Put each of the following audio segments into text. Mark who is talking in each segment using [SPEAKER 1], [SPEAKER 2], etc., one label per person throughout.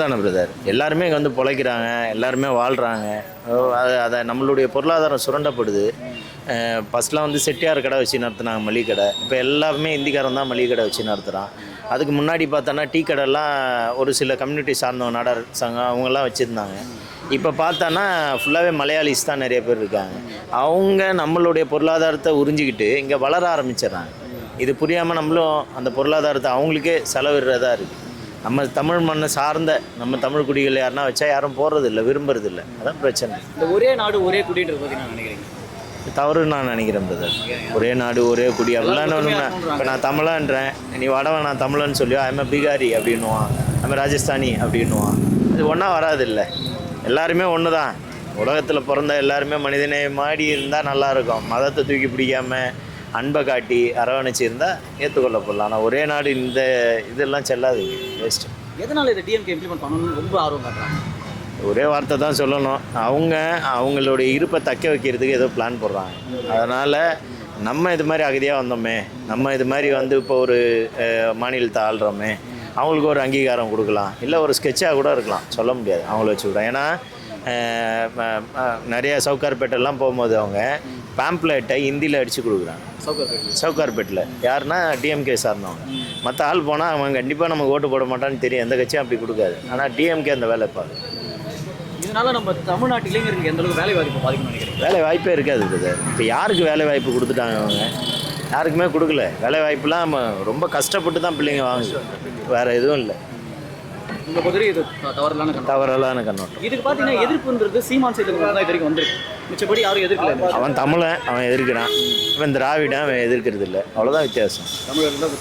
[SPEAKER 1] தானே பிரதர். எல்லாருமே இங்கே வந்து பிழைக்கிறாங்க எல்லாருமே வாழ்கிறாங்க அது அதை நம்மளுடைய பொருளாதாரம் சுரண்டப்படுது. ஃபஸ்ட்லாம் வந்து செட்டியார் கடை வச்சு நடத்துனாங்க மளிகை கடை. இப்போ எல்லாருமே இந்திக்காரன் தான் மளிகை கடை வச்சு நடத்துகிறான் அதுக்கு முன்னாடி பார்த்தோன்னா டீ கடைலாம் ஒரு சில கம்யூனிட்டி சார்ந்தவங்க நாடார் சங்கம் அவங்கெல்லாம் வச்சுருந்தாங்க. இப்போ பார்த்தோன்னா ஃபுல்லாகவே மலையாளிஸ் தான் நிறைய பேர் இருக்காங்க. அவங்க நம்மளுடைய பொருளாதாரத்தை உறிஞ்சிக்கிட்டு இங்கே வளர ஆரம்பிச்சிடுறாங்க. இது புரியாமல் நம்மளும் அந்த பொருளாதாரத்தை அவங்களுக்கே செலவிடுறதா இருக்குது நம்ம தமிழ் மண்ணை சார்ந்த நம்ம தமிழ் குடிகள் யாருன்னா வச்சா யாரும் போகிறது இல்லை விரும்புறது இல்லை அதான் பிரச்சனை.
[SPEAKER 2] இந்த ஒரே நாடு ஒரே குடின்றது பற்றி நான் நினைக்கிறேன்.
[SPEAKER 1] தவறு நான் நினைக்கிறேன் பிரதர் ஒரே நாடு ஒரே குடி. அப்படிலாம் ஒன்றுமே இப்போ நான் தமிழன்றேன். நீ வடவன் நான் தமிழன்னு சொல்லி ஐம பீகாரி அப்படின்னுவான் ஐம ராஜஸ்தானி அப்படின்னுவான் இது ஒன்றா வராது இல்லை எல்லாருமே ஒன்று தான் உலகத்தில் பிறந்த எல்லாருமே மனிதனை மாடி இருந்தால் நல்லா இருக்கும். மதத்தை தூக்கி பிடிக்காம அன்பை காட்டி அரவணைச்சு இருந்தால் ஏற்றுக்கொள்ளப்படலாம் ஆனால் ஒரே நாடு இந்த இதெல்லாம் செல்லாதுங்க வேஸ்ட்டு
[SPEAKER 2] எதனால இதை டிஎம்கே இம்ப்ளிமெண்ட் பண்ணணும்னு ரொம்ப ஆர்வம் காட்டுறாங்க?
[SPEAKER 1] ஒரே வார்த்தை தான் சொல்லணும். அவங்க அவங்களுடைய இருப்பை தக்க வைக்கிறதுக்கு ஏதோ பிளான் போடுறாங்க. அதனால் நம்ம இது மாதிரி அகதியாக வந்தோமே நம்ம இது மாதிரி வந்து இப்போ ஒரு மாநிலத்தை ஆள்றோமே அவங்களுக்கு ஒரு அங்கீகாரம் கொடுக்கலாம். இல்லை ஒரு ஸ்கெட்சாக கூட இருக்கலாம். சொல்ல முடியாது. அவங்கள வச்சு கூட. ஏன்னா நிறைய சவுக்கார்பேட்டெல்லாம் போகும்போது அவங்க பேம்ப்ளெட்டை ஹிந்தியில் அடித்து கொடுக்குறாங்க.
[SPEAKER 2] சௌகர்
[SPEAKER 1] சவுக்கார்பேட்டில் யாருன்னா டிஎம்கே சார்ந்தவங்க. மற்ற ஆள் போனால் அவன் கண்டிப்பாக நமக்கு ஓட்டு போட மாட்டான்னு தெரியும். எந்த கட்சியும் அப்படி கொடுக்காது. ஆனால் டிஎம்கே அந்த வேலை பார்க்குது.
[SPEAKER 2] இதனால நம்ம தமிழ்நாட்டு இளைஞர்களுக்கு எந்த அளவுக்கு வேலை வாய்ப்பு நினைக்கிறீங்க?
[SPEAKER 1] வேலை வாய்ப்பே இருக்காது பிரதர். இப்போ யாருக்கு வேலை வாய்ப்பு கொடுத்துட்டாங்க அவங்க? யாருக்குமே கொடுக்கல. வேலை வாய்ப்புலாம் நம்ம ரொம்ப கஷ்டப்பட்டு தான் பிள்ளைங்க வாங்குது. வேறு எதுவும் இல்லை.
[SPEAKER 2] உங்க பொறுத்தவரை இது த- தவறுதலான கணக்கு
[SPEAKER 1] தவறலான கண்ணோட்டம்.
[SPEAKER 2] இதுக்கு பார்த்தீங்கன்னா எதிர்ப்புன்றது சீமான் சைடுல தான் இது வரைக்கும் வந்திருக்கு. மிச்சப்படி யாரும் எதிர்க்கல
[SPEAKER 1] அவன் தமிழன் அவன் எதிர்க்கிறான். இவன் திராவிடன் அவன் எதிர்க்கிறது இல்லை. அவ்வளோதான் வித்தியாசம்.
[SPEAKER 2] தமிழர்கள்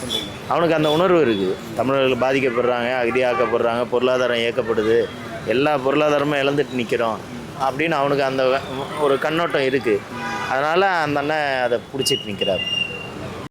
[SPEAKER 1] அவனுக்கு அந்த உணர்வு இருக்குது. தமிழர்கள் பாதிக்கப்படுறாங்க அகதியாக்கப்படுறாங்க பொருளாதாரம் இயக்கப்படுது. எல்லா பொருளாதாரமும் இழந்துட்டு நிற்கிறோம் அப்படின்னு அவனுக்கு அந்த ஒரு கண்ணோட்டம் இருக்குது அதனால் அந்த அண்ணன் அதை பிடிச்சிட்டு நிற்கிறார்